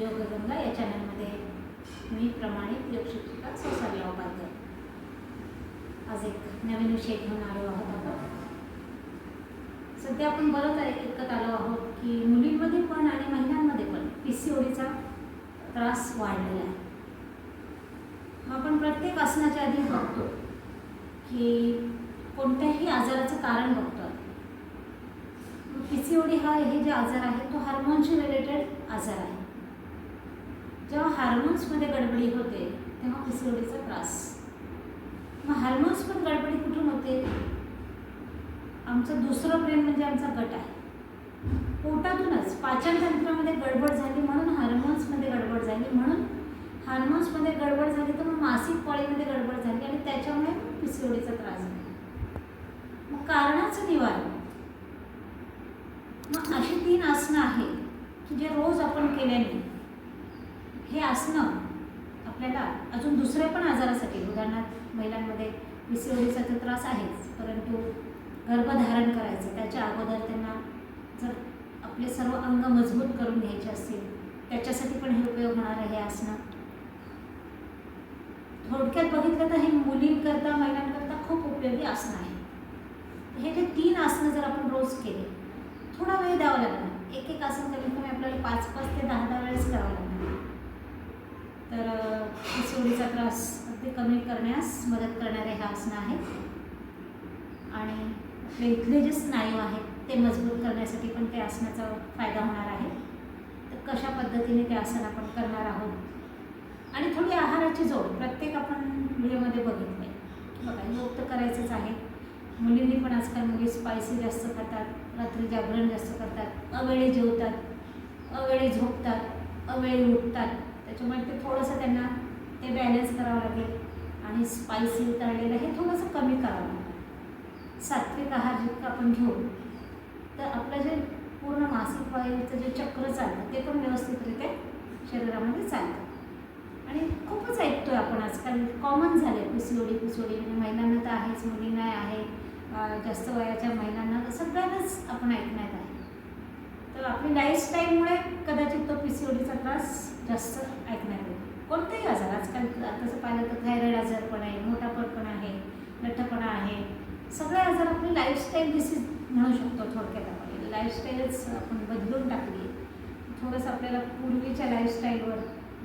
योगगंगा या चॅनलमध्ये मी प्रमाणित योगशिक्षिका सोसाव्या उपाध्याय आज एक नवीन विषय घेऊन आलो आहोत आपण. सध्या आपण बरंच ऐकत आलो आहोत की मुलींमध्ये पण आणि महिलांमध्ये पण पी सी ओडीचा त्रास वाढलेला आहे. आपण प्रत्येक आसनाच्या आधी बघतो की कोणत्याही आजाराचं कारण बघतो पी सी ओडी हा हे जे आजार आहे तो हार्मोनशी रिलेटेड आजार आहे. जेव्हा हार्मोन्समध्ये गडबडी होते तेव्हा पी त्रास. मग हार्मोन्स पण गडबडी कुठून होते? आमचं दुसरं प्रेम म्हणजे आमचा गट आहे. पोटातूनच पाचन तंत्रामध्ये गडबड झाली म्हणून हार्मोन्समध्ये गडबड झाली म्हणून हार्मोन्समध्ये गडबड झाली तर मग मासिक पाळीमध्ये गडबड झाली आणि त्याच्यामुळे पी त्रास झाला. मग कारणाचं निवारण. मग अशी तीन आसनं आहेत की जे रोज आपण केल्याने हे आसनं आपल्याला अजून दुसऱ्या पण आजारासाठी उदाहरणार्थ महिलांमध्ये पी सी ओडीचा तर त्रास आहेच परंतु गर्भधारण करायचं त्याच्या अगोदर त्यांना जर आपले सर्व अंग मजबूत करून घ्यायचे असतील त्याच्यासाठी पण हे उपयोग होणार आहे हे आसनं थोडक्यात बघितलं तर हे मुलींकरता महिलांकरता खूप उपयोगी आसनं आहे. हे जे तीन आसनं जर आपण रोज केले थोडा वेळ द्यावा लागणार. एक एक आसन कमीत कमी आपल्याला पाच पाच ते दहा दहा वेळेस करावं लागणार. तर सोडीचा त्रास अगदी कमी करण्यास मदत करणारे हे आसनं आहेत आणि आपले इथले जे स्नायू आहेत ते मजबूत करण्यासाठी पण ते आसनाचा फायदा होणार आहे. तर कशा पद्धतीने ते आसन आपण करणार आहोत? आणि थोडी आहाराची जोड प्रत्येक आपण व्हिडिओमध्ये बघितले बघा योग तर करायचंच आहे. मुलींनी पण आजकाल मुली स्पायसी जास्त खातात रात्री जागरण जास्त करतात अवेळी जेवतात अवेळी झोपतात अवेळी उठतात. त्याच्यामुळे ते थोडंसं त्यांना ते बॅलन्स करावं लागेल. आणि स्पायसी तळलेलं हे थोडंसं कमी करावं. लागेल सात्विक आहार जितकं आपण घेऊ तर आपलं जे पूर्ण मासिक वायूचं जे चक्र चालतं ते पण व्यवस्थितरित्या शरीरामध्ये चालतं. आणि खूपच ऐकतो आहे आपण आजकाल कॉमन झाले पिसोडी पिसोडी म्हणजे महिलांना तर आहेच मुलींना आहे जास्त वयाच्या महिलांना तर सगळ्यांनाच आपण ऐकण्यात आहे. तर आपली लाईफस्टाईलमुळे कदाचित सोडीचा त्रास जास्त ऐकण्यात येतो कोणतेही आजार आजकाल तसं पाहिलं तर थायरॉईड आजार पण आहे मोठापण आहे लठ्ठपणा आहे. सगळे आजार आपली लाईफस्टाईल डिसीज म्हणू शकतो थोडक्यात आपण. लाईफस्टाईलच आपण बदलून टाकली. थोडंसं आपल्याला पूर्वीच्या लाईफस्टाईलवर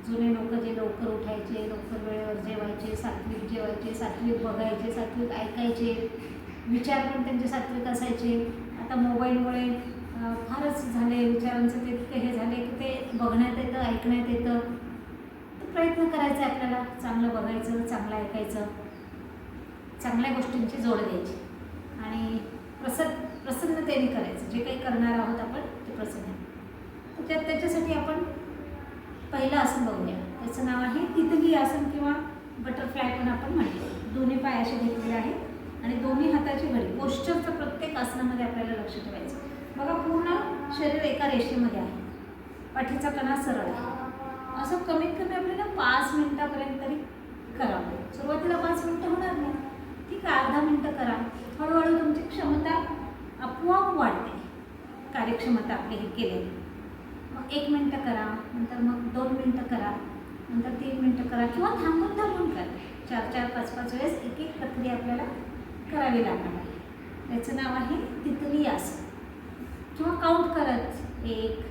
जुने लोक जे लवकर उठायचे लवकर वेळेवर जेवायचे सात्विक जेवायचे सात्विक बघायचे सात्विक ऐकायचे विचार पण त्यांचे सात्विक असायचे. आता मोबाईलमुळे फारच झाले विचारांचं ते हे बघण्यात येतं ऐकण्यात येतं. तर प्रयत्न करायचा आहे आपल्याला चांगलं बघायचं चांगलं ऐकायचं चांगल्या गोष्टींची जोड द्यायची. आणि प्रसन्न प्रसन्नतेने करायचं. जे काही करणार आहोत आपण ते प्रसन्न तर त्या त्याच्यासाठी आपण पहिलं आसन बघूया. त्याचं नाव आहे तितली आसन किंवा बटरफ्लाय पण आपण म्हणतो. दोन्ही पाय असे घेतलेले आहेत आणि दोन्ही हाताची घडी. पोश्चरचं प्रत्येक आसनामध्ये आपल्याला लक्ष ठेवायचं. बघा पूर्ण शरीर एका रेषेमध्ये आहे. पाठीचा कणा सरळ. आहे असं कमीत कमी आपल्याला पाच मिनटापर्यंत तरी करावं. सुरुवातीला पाच मिनटं होणार नाही. ठीक आहे अर्धा मिनटं करा. हळूहळू तुमची क्षमता आपोआप वाढते. कार्यक्षमता आपली हे केलेली. मग एक मिनटं करा नंतर मग दोन मिनटं करा नंतर तीन मिनटं करा किंवा थांबून थांबून करा. चार चार पाच पाच वेळेस एक एक प्रक्रिया आपल्याला करावी लागणार आहे. त्याचं नाव आहे तितली आसन. किंवा काउंट करत. एक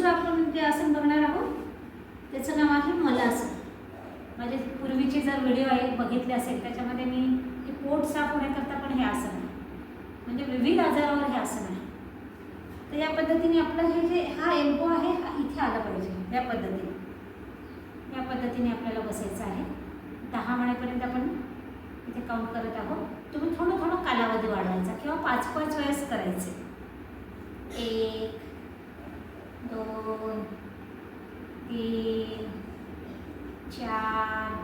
दुसरं आपण जे आसन बघणार आहोत. त्याचं नाव आहे मलासन माझे म्हणजे पूर्वीचे जर व्हिडिओ आहे बघितले असेल त्याच्यामध्ये मी हे पोट साफ होण्याकरता पण हे आसन आहे. म्हणजे विविध आजारावर हे आसन आहे. तर या पद्धतीने आपलं हे जे हा एल्बो आहे हा इथे आला पाहिजे या पद्धतीने. या पद्धतीने आपल्याला बसायचं आहे. दहा महिन्यापर्यंत आपण इथे काउंट करत आहोत. तुम्ही थोडं थोडं कालावधी वाढवायचा किंवा पाच पाच वेळेस करायचे. एक दोन तीन चार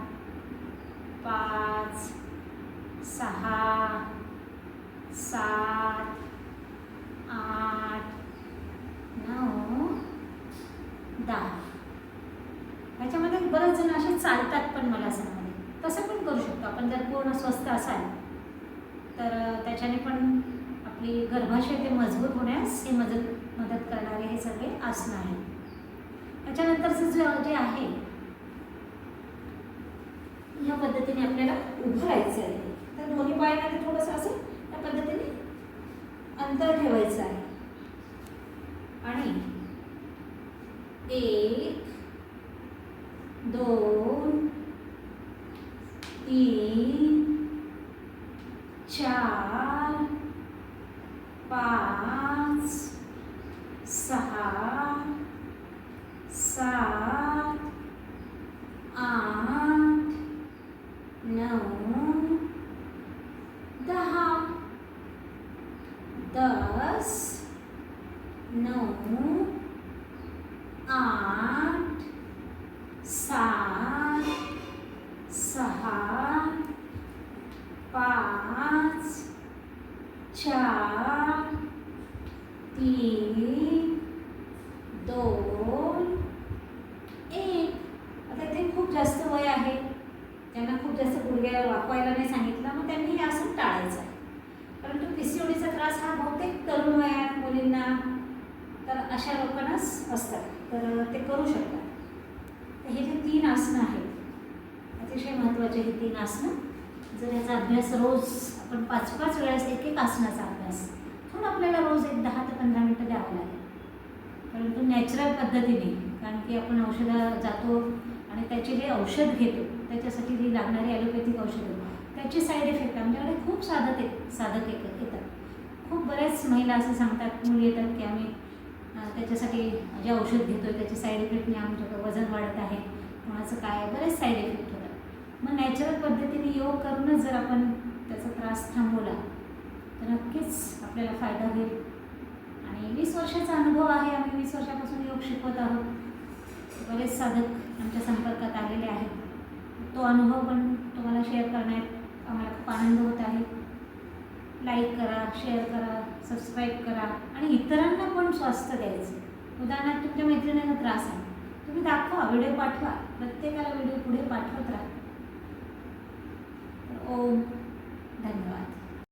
पाच सहा सात आठ नऊ दहा. ह्याच्यामध्ये बरेच जण असे चालतात पण मला असं तसं पण करू शकतो. आपण जर पूर्ण स्वस्थ असाल तर त्याच्याने पण आपली गर्भाशय ते मजबूत होण्यास हे मदत मदत करणारे हे सगळे आसनं आहेत त्याच्यानंतरचं जे जे आहे ह्या पद्धतीने आपल्याला उभं राहायचं आहे. तर दोन्ही पायामध्ये थोडंसं असं त्या पद्धतीने अंतर ठेवायचं आहे. आणि एक दोन तीन चार पाच सहा सात आठ नऊ दहा दस नऊ आठ सात सहा पाच चार तीन दोन एक आता इथे खूप जास्त वय आहे त्यांना खूप जास्त गुडघ्या वाकवायला नाही सांगितलं मग त्यांनी हे असं टाळायचं आहे. परंतु पी सी त्रास हा बहुतेक तरुण वयात मुलींना तर अशा लोकांनाच असतात. तर ते करू शकतात. तर हे जे तीन आसनं आहेत अतिशय महत्त्वाचे हे तीन आसनं जर याचा अभ्यास रोज आपण पाच पाच वेळेस एक एक आसनाचा अभ्यास थोडं आपल्याला रोज एक दहा ते पंधरा मिनटं द्यावं लागेल. परंतु नॅचरल पद्धतीने कारण की आपण औषधं जातो आणि त्याचे जे औषध घेतो त्याच्यासाठी जी लागणारी ॲलोपॅथिक औषधं. त्याचे साईड इफेक्ट आमच्याकडे खूप साधक येत साधक एक येतात. खूप बऱ्याच महिला असं सांगतात मुली येतात की आम्ही त्याच्यासाठी जे औषध घेतो त्याचे साईड इफेक्टने आमच्याकडे वजन वाढत आहे. कोणाचं काय बरेच साईड इफेक्ट होतात. मग नॅचरल पद्धतीने योग करूनच जर आपण त्याचा त्रास थांबवला तर नक्कीच आपल्याला फायदा होईल. आणि वीस वर्षाचा अनुभव आहे आम्ही वीस वर्षापासून योग शिकवत आहोत. बरेच साधक आमच्या संपर्कात आलेले आहेत. तो अनुभव पण तुम्हाला शेअर करण्यात आम्हाला खूप आनंद होत आहे. लाईक करा शेअर करा सबस्क्राईब करा आणि इतरांना पण स्वास्थ्य द्यायचं. उदाहरणार्थ तुमच्या मैत्रिणींना त्रास आहे. तुम्ही दाखवा व्हिडिओ पाठवा. प्रत्येकाला व्हिडिओ पुढे पाठवत राहा. ओम धन्यवाद.